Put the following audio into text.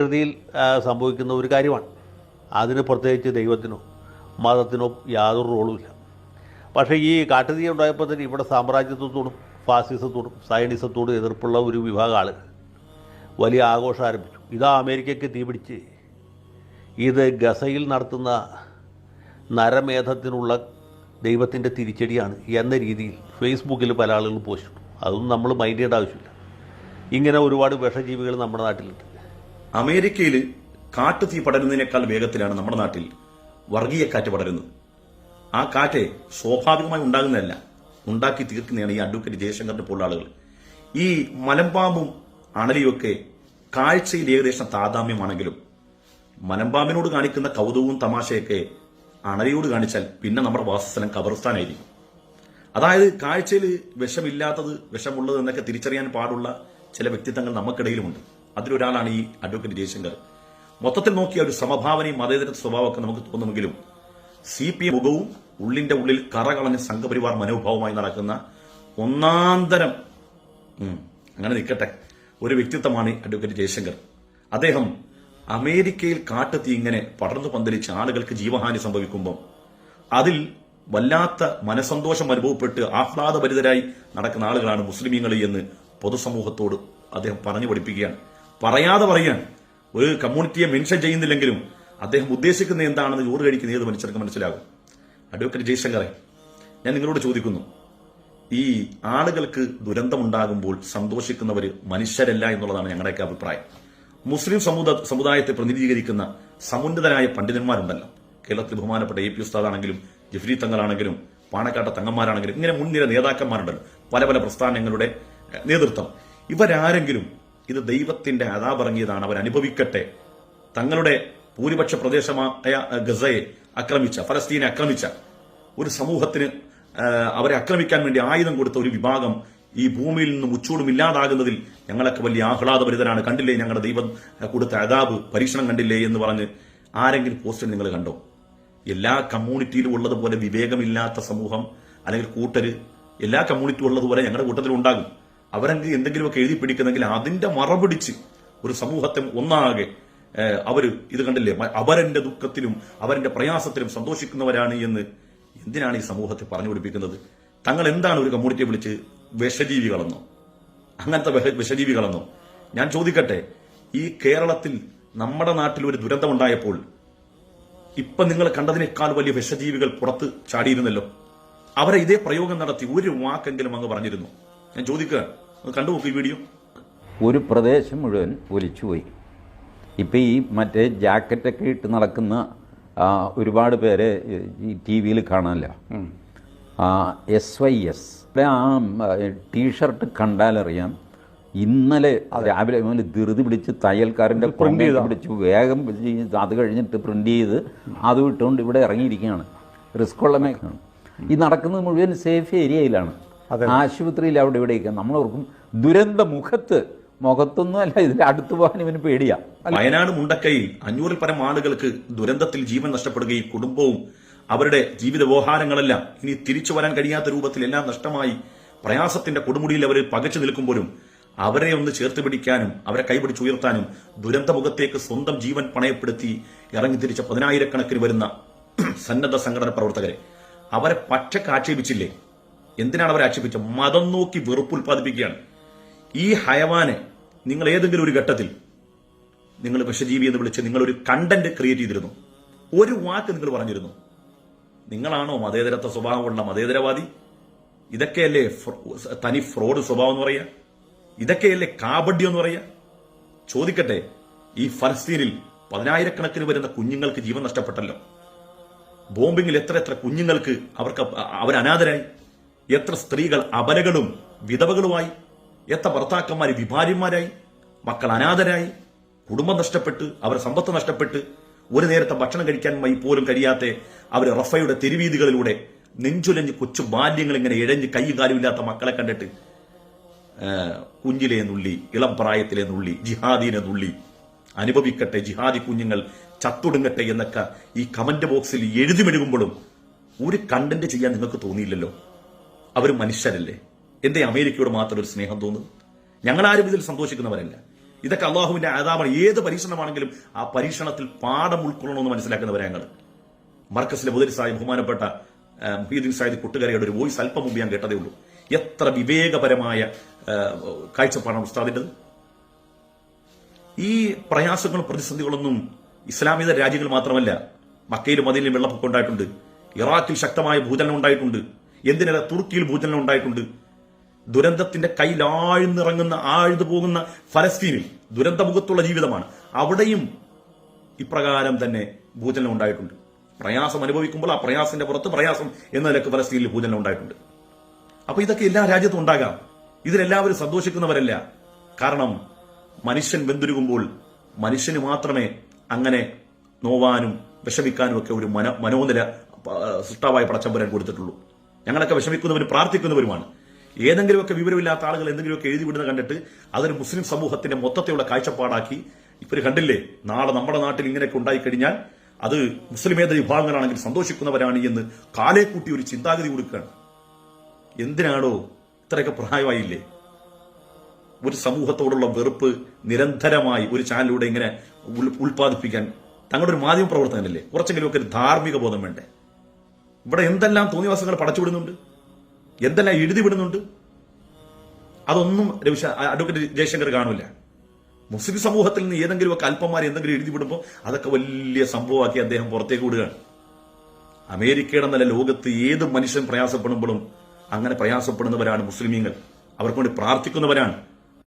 പ്രകൃതിയിൽ സംഭവിക്കുന്ന ഒരു കാര്യമാണ്. അതിന് പ്രത്യേകിച്ച് ദൈവത്തിനോ മതത്തിനോ യാതൊരു റോളുമില്ല പക്ഷേ ഈ കാട്ടുതീ ഉണ്ടായപ്പോൾ തന്നെ ഇവിടെ സാമ്രാജ്യത്വത്തോടും ഫാസിസത്തോടും സയനിസത്തോടും എതിർപ്പുള്ള ഒരു വിഭാഗം ആളുകൾ വലിയ ആഘോഷം ആരംഭിച്ചു. ഇതാ അമേരിക്കയ്ക്ക് തീപിടിച്ച് ഇത് ഗസയിൽ നടത്തുന്ന നരമേധത്തിനുള്ള ദൈവത്തിന്റെ തിരിച്ചടിയാണ് എന്ന രീതിയിൽ ഫേസ്ബുക്കിൽ പല ആളുകളും പോസ്റ്റ് ഇട്ടു. അതൊന്നും നമ്മൾ മൈൻഡ് ചെയ്യേണ്ട ആവശ്യമില്ല. ഇങ്ങനെ ഒരുപാട് വിഷജീവികൾ നമ്മുടെ നാട്ടിലുണ്ട്. അമേരിക്കയിൽ കാട്ടുതീ പടരുന്നതിനേക്കാൾ വേഗത്തിലാണ് നമ്മുടെ നാട്ടിൽ വർഗീയ കാറ്റ് പടരുന്നത്. ആ കാറ്റ് സ്വാഭാവികമായി ഉണ്ടാകുന്നതല്ല. ഉണ്ടാക്കി തീർക്കുന്നതാണ് ഈ അഡ്വക്കേറ്റ് ജയശങ്കറിന്റെ പോലുള്ള ആളുകൾ. ഈ മലമ്പാമ്പും അണലിയൊക്കെ കാഴ്ചയിൽ ഏകദേശം താതാമ്യമാണെങ്കിലും മലമ്പാമ്പിനോട് കാണിക്കുന്ന കൗതുകവും തമാശയൊക്കെ അണലിയോട് കാണിച്ചാൽ പിന്നെ നമ്മുടെ വാസസ്ഥലം കബർസ്ഥാനായിരിക്കും. അതായത് കാഴ്ചയിൽ വിഷമില്ലാത്തത് വിഷമുള്ളത് എന്നൊക്കെ തിരിച്ചറിയാൻ പാടുള്ള ചില വ്യക്തിത്വങ്ങൾ നമുക്കിടയിലുമുണ്ട്. അതിലൊരാളാണ് ഈ അഡ്വക്കേറ്റ് ജയശങ്കർ. മൊത്തത്തിൽ നോക്കിയ ഒരു സമഭാവനയും മതേതര സ്വഭാവമൊക്കെ നമുക്ക് തോന്നുമെങ്കിലും സി പി എം മുഖവും ഉള്ളിന്റെ ഉള്ളിൽ കറകളഞ്ഞ സംഘപരിവാർ മനോഭാവമായി നടക്കുന്ന ഒന്നാന്തരം അങ്ങനെ നിൽക്കട്ടെ ഒരു വ്യക്തിത്വമാണ് അഡ്വക്കേറ്റ് ജയശങ്കർ. അദ്ദേഹം അമേരിക്കയിൽ കാട്ടുതീ ഇങ്ങനെ പടർന്നു പന്തലിച്ച് ആളുകൾക്ക് ജീവഹാനി സംഭവിക്കുമ്പോൾ അതിൽ വല്ലാത്ത മനസന്തോഷം അനുഭവപ്പെട്ട് ആഹ്ലാദഭരിതരായി നടക്കുന്ന ആളുകളാണ് മുസ്ലിമീങ്ങൾ എന്ന് പൊതുസമൂഹത്തോട് അദ്ദേഹം പറഞ്ഞു പഠിപ്പിക്കുകയാണ്. പറയാതെ പറയാൻ ഒരു കമ്മ്യൂണിറ്റിയെ മെൻഷൻ ചെയ്യുന്നില്ലെങ്കിലും അദ്ദേഹം ഉദ്ദേശിക്കുന്നത് എന്താണെന്ന് ചോറ് കഴിക്കുന്ന ഏത് മനുഷ്യർക്ക് മനസ്സിലാകും. അഡ്വക്കേറ്റ് ജയശങ്കറെ ഞാൻ നിങ്ങളോട് ചോദിക്കുന്നു. ഈ ആളുകൾക്ക് ദുരന്തമുണ്ടാകുമ്പോൾ സന്തോഷിക്കുന്നവർ മനുഷ്യരല്ല എന്നുള്ളതാണ് ഞങ്ങളുടെയൊക്കെ അഭിപ്രായം. മുസ്ലിം സമുദ സമുദായത്തെ പ്രതിനിധീകരിക്കുന്ന സമുന്നതരായ പണ്ഡിതന്മാരുണ്ടല്ലോ. കേരളത്തിൽ ബഹുമാനപ്പെട്ട എ പി ഉസ്താദാണെങ്കിലും ജഫ്രി തങ്ങളാണെങ്കിലും പാണക്കാട്ട തങ്ങന്മാരാണെങ്കിലും ഇങ്ങനെ മുൻനിര നേതാക്കന്മാരുണ്ടല്ലോ. പല പല പ്രസ്ഥാനങ്ങളുടെ നേതൃത്വം. ഇവരാരെങ്കിലും ഇത് ദൈവത്തിന്റെ അതാപറങ്ങിയതാണ്. അവർ അനുഭവിക്കട്ടെ. തങ്ങളുടെ ഭൂരിപക്ഷ പ്രദേശമായ ഗസയെ ആക്രമിച്ച ഫലസ്തീനെ ആക്രമിച്ച ഒരു സമൂഹത്തിന് അവരെ ആക്രമിക്കാൻ വേണ്ടി ആയുധം കൊടുത്ത ഒരു വിഭാഗം ഈ ഭൂമിയിൽ നിന്നും ഉച്ചൂടും ഇല്ലാതാകുന്നതിൽ ഞങ്ങളൊക്കെ വലിയ ആഹ്ലാദഭരിതരാണ്. കണ്ടില്ലേ ഞങ്ങളുടെ ദൈവം കൊടുത്ത അതാബ് പരീക്ഷണം കണ്ടില്ലേ എന്ന് പറഞ്ഞ് ആരെങ്കിലും പോസ്റ്റിൽ നിങ്ങൾ കണ്ടോ? എല്ലാ കമ്മ്യൂണിറ്റിയിലും ഉള്ളതുപോലെ വിവേകമില്ലാത്ത സമൂഹം അല്ലെങ്കിൽ കൂട്ടര് എല്ലാ കമ്മ്യൂണിറ്റിയും ഉള്ളതുപോലെ ഞങ്ങളുടെ കൂട്ടത്തിൽ ഉണ്ടാകും അവരെങ്കിൽ എന്തെങ്കിലുമൊക്കെ എഴുതി പിടിക്കുന്നെങ്കിൽ അതിന്റെ മറപിടിച്ച് ഒരു സമൂഹത്തെ ഒന്നാകെ അവർ ഇത് കണ്ടില്ലേ? അവരന്റെ ദുഃഖത്തിലും അവരന്റെ പ്രയാസത്തിലും സന്തോഷിക്കുന്നവരാണ് എന്ന് എന്തിനാണ് ഈ സമൂഹത്തെ പറഞ്ഞു പഠിപ്പിക്കുന്നത് തങ്ങൾ എന്താണ് ഒരു കമ്മ്യൂണിറ്റിയെ വിളിച്ച് വിഷജീവികളെന്നോ? അങ്ങനത്തെ വിഷ- വിഷജീവികളെന്നോ? ഞാൻ ചോദിക്കട്ടെ ഈ കേരളത്തിൽ നമ്മുടെ നാട്ടിൽ ഒരു ദുരന്തമുണ്ടായപ്പോൾ ഇപ്പൊ നിങ്ങൾ കണ്ടതിനേക്കാൾ വലിയ വിഷജീവികൾ പുറത്ത് ചാടിയിരുന്നല്ലോ. അവരെ ഇതേ പ്രയോഗം നടത്തി ഒരു വാക്കെങ്കിലും അങ്ങ് പറഞ്ഞിരുന്നു. ഞാൻ ചോദിക്കുക കണ്ടു കണ്ടുനോക്കൂ ഈ വീഡിയോ. ഒരു പ്രദേശം മുഴുവൻ ഒലിച്ചുപോയി. ഇപ്പം ഈ മറ്റേ ജാക്കറ്റൊക്കെ ഇട്ട് നടക്കുന്ന ഒരുപാട് പേരെ ഈ ടി വിയിൽ കാണാമല്ലോ എസ് വൈ എസ് ആ ടീഷർട്ട് കണ്ടാലറിയാം ഇന്നലെ രാവിലെ മുതൽ ധൃതി പിടിച്ച് തയ്യൽക്കാരന്റെ പ്രിന്റ് ചെയ്ത്? പിടിച്ച് വേഗം അത് കഴിഞ്ഞിട്ട് പ്രിന്റ് ചെയ്ത് അത് വിട്ടുകൊണ്ട് ഇവിടെ ഇറങ്ങിയിരിക്കുകയാണ്. റിസ്ക് ഉള്ള മേഖലയാണ്. ഈ നടക്കുന്നത് മുഴുവൻ സേഫ് ഏരിയയിലാണ്. ആശുപത്രിയിൽ അവിടെ ഇവിടെയൊക്കെ നമ്മൾ ഓർക്കും ദുരന്ത മുഖത്ത് മുഖത്തൊന്നും അല്ല ഇതിൽ അടുത്തു പോകാൻ ഇവന് പേടിയാ. വയനാട് മുണ്ടക്കയിൽ അഞ്ഞൂറിൽ പരം ആളുകൾക്ക് ദുരന്തത്തിൽ ജീവൻ നഷ്ടപ്പെടുകയും കുടുംബവും അവരുടെ ജീവിത വ്യവഹാരങ്ങളെല്ലാം ഇനി തിരിച്ചു വരാൻ കഴിയാത്ത രൂപത്തിൽ എല്ലാം നഷ്ടമായി പ്രയാസത്തിന്റെ കൊടുമുടിയിൽ അവർ പകച്ചു നിൽക്കുമ്പോഴും അവരെ ഒന്ന് ചേർത്ത് പിടിക്കാനും അവരെ കൈപിടിച്ചുയർത്താനും ദുരന്തമുഖത്തേക്ക് സ്വന്തം ജീവൻ പണയപ്പെടുത്തി ഇറങ്ങി തിരിച്ച പതിനായിരക്കണക്കിന് വരുന്ന സന്നദ്ധ സംഘടന പ്രവർത്തകരെ. അവരെ പച്ചക്ക് ആക്ഷേപിച്ചില്ലേ എന്തിനാണ് അവരെ ആക്ഷേപിച്ചത് മതം നോക്കി വെറുപ്പ് ഉൽപ്പാദിപ്പിക്കുകയാണ്. ഈ ഹയവാനെ നിങ്ങൾ ഏതെങ്കിലും ഒരു ഘട്ടത്തിൽ നിങ്ങൾ വിഷജീവി എന്ന് വിളിച്ച് നിങ്ങളൊരു കണ്ടന്റ് ക്രിയേറ്റ് ചെയ്തിരുന്നു. ഒരു വാക്ക് നിങ്ങൾ പറഞ്ഞിരുന്നു. നിങ്ങളാണോ മതേതരത്വ സ്വഭാവമുള്ള മതേതരവാദി? ഇതൊക്കെയല്ലേ തനി ഫ്രോഡ് സ്വഭാവം എന്ന് പറയുക? ഇതൊക്കെയല്ലേ കാബഡ്യം എന്ന് പറയുക? ചോദിക്കട്ടെ ഈ ഫലസ്തീനിൽ പതിനായിരക്കണക്കിന് വരുന്ന കുഞ്ഞുങ്ങൾക്ക് ജീവൻ നഷ്ടപ്പെട്ടല്ലോ. ബോംബിങ്ങിൽ എത്ര എത്ര കുഞ്ഞുങ്ങൾക്ക് അവർക്ക് അവരനാഥരായി? എത്ര സ്ത്രീകൾ അപലകളും വിധവകളുമായി എത്ര ഭർത്താക്കന്മാർ വിഭാര്യന്മാരായി മക്കൾ അനാഥരായി കുടുംബം നഷ്ടപ്പെട്ട് അവർ സമ്പത്ത് നഷ്ടപ്പെട്ട് ഒരു നേരത്തെ ഭക്ഷണം കഴിക്കാൻ പോലും കഴിയാത്ത അവർ റഫയുടെ തെരുവീതികളിലൂടെ നെഞ്ചുലഞ്ഞ് കൊച്ചു ബാല്യങ്ങൾ ഇങ്ങനെ ഇഴഞ്ഞ് കൈ കാലുമില്ലാത്ത മക്കളെ കണ്ടിട്ട് കുഞ്ഞിലെ നുള്ളി ഇളം പ്രായത്തിലെ നുള്ളി ജിഹാദിനെ നുള്ളി അനുഭവിക്കട്ടെ ജിഹാദി കുഞ്ഞുങ്ങൾ ചത്തൊടുങ്ങട്ടെ എന്നൊക്കെ ഈ കമന്റ് ബോക്സിൽ എഴുതി മെഴുകുമ്പോഴും ഒരു കണ്ടന്റ് ചെയ്യാൻ നിങ്ങൾക്ക് തോന്നിയില്ലല്ലോ. അവർ മനുഷ്യരല്ലേ? എന്തേ അമേരിക്കയോട് മാത്രം ഒരു സ്നേഹം തോന്നുന്നു? ഞങ്ങളാരും ഇതിൽ സന്തോഷിക്കുന്നവരല്ല. ഇതൊക്കെ അള്ളാഹുവിന്റെ ആദാമാണ് ഏത് പരീക്ഷണമാണെങ്കിലും ആ പരീക്ഷണത്തിൽ പാഠം ഉൾക്കൊള്ളണമെന്ന് മനസ്സിലാക്കുന്നവരെ ഞങ്ങൾ മർക്കസിലെ സാഹിബ് ബഹുമാനപ്പെട്ട മുഹീദ്ദീൻ സാഹിദ് കുട്ടുകാരിയുടെ ഒരു വോയിസ് അല്പം മുമ്പ് ഞാൻ കേട്ടതേ ഉള്ളൂ. എത്ര വിവേകപരമായ കാഴ്ചപ്പാടാണ് ഉസ്താദിന്റെത്? ഈ പ്രയാസങ്ങളും പ്രതിസന്ധികളൊന്നും ഇസ്ലാമിക രാജ്യങ്ങൾ മാത്രമല്ല മക്കയിലും മദീനിലും വെള്ളപ്പൊക്കം ഉണ്ടായിട്ടുണ്ട്. ഇറാഖിൽ ശക്തമായ ഭൂചലനം ഉണ്ടായിട്ടുണ്ട്. എന്തിനേറെ തുർക്കിയിൽ ഭൂചലനം ഉണ്ടായിട്ടുണ്ട്? ദുരന്തത്തിന്റെ കയ്യിൽ ആഴ്ന്നിറങ്ങുന്ന ആഴ്ന്നു പോകുന്ന ഫലസ്തീനിൽ ദുരന്തമുഖത്തുള്ള ജീവിതമാണ്. അവിടെയും ഇപ്രകാരം തന്നെ ഭൂചലനം ഉണ്ടായിട്ടുണ്ട്. പ്രയാസം അനുഭവിക്കുമ്പോൾ ആ പ്രയാസത്തിന്റെ പുറത്ത് പ്രയാസം എന്ന നിലയ്ക്ക് ഫലസ്തീനിൽ ഭൂചലനം ഉണ്ടായിട്ടുണ്ട്. അപ്പൊ ഇതൊക്കെ എല്ലാ രാജ്യത്തും ഉണ്ടാകാം. ഇതിലെല്ലാവരും സന്തോഷിക്കുന്നവരല്ല. കാരണം മനുഷ്യൻ വെന്തുരുകുമ്പോൾ മനുഷ്യന് മാത്രമേ അങ്ങനെ നോവാനും വിഷമിക്കാനും ഒക്കെ ഒരു മന മനോനില സൃഷ്ടാവായ പടച്ചമ്പരാൻ കൊടുത്തിട്ടുള്ളൂ. ഞങ്ങളൊക്കെ വിഷമിക്കുന്നവരും പ്രാർത്ഥിക്കുന്നവരുമാണ്. ഏതെങ്കിലുമൊക്കെ വിവരമില്ലാത്ത ആളുകൾ എന്തെങ്കിലുമൊക്കെ എഴുതി വിടുന്ന കണ്ടിട്ട് അതൊരു മുസ്ലിം സമൂഹത്തിന്റെ മൊത്തത്തിലുള്ള കാഴ്ചപ്പാടാക്കി. ഇവർ കണ്ടില്ലേ? നാളെ നമ്മുടെ നാട്ടിൽ ഇങ്ങനെയൊക്കെ ഉണ്ടായിക്കഴിഞ്ഞാൽ അത് മുസ്ലിമേതര വിഭാഗങ്ങളാണെങ്കിൽ സന്തോഷിക്കുന്നവരാണ് എന്ന് കാലേ കൂട്ടി ഒരു ചിന്താഗതി കൊടുക്കുകയാണ്. എന്തിനാണോ ഇത്രയൊക്കെ പ്രായമായില്ലേ? ഒരു സമൂഹത്തോടുള്ള വെറുപ്പ് നിരന്തരമായി ഒരു ചാനലിലൂടെ ഇങ്ങനെ ഉൽ- ഉൽപ്പാദിപ്പിക്കാൻ തങ്ങളുടെ ഒരു മാധ്യമ പ്രവർത്തകനല്ലേ കുറച്ചെങ്കിലുമൊക്കെ ഒരു ധാർമ്മിക ബോധം വേണ്ടേ? ഇവിടെ എന്തെല്ലാം തോന്നിവാസങ്ങൾ പടച്ചുവിടുന്നുണ്ട്? എന്തെല്ലാം എഴുതി വിടുന്നുണ്ട് അതൊന്നും രവിശ അഡ്വക്കേറ്റ് ജയശങ്കർ കാണില്ല മുസ്ലിം സമൂഹത്തിൽ നിന്ന് ഏതെങ്കിലും ഏതെങ്കിലുമൊക്കെ അല്പന്മാർ എന്തെങ്കിലും എഴുതി വിടുമ്പോൾ അതൊക്കെ വലിയ സംഭവമാക്കി അദ്ദേഹം പുറത്തേക്ക് വിടുകയാണ്. അമേരിക്കയുടെ നല്ല ലോകത്ത് ഏത് മനുഷ്യൻ പ്രയാസപ്പെടുമ്പോഴും അങ്ങനെ പ്രയാസപ്പെടുന്നവരാണ് മുസ്ലിമീങ്ങൾ. അവർക്ക് വേണ്ടി പ്രാർത്ഥിക്കുന്നവരാണ്.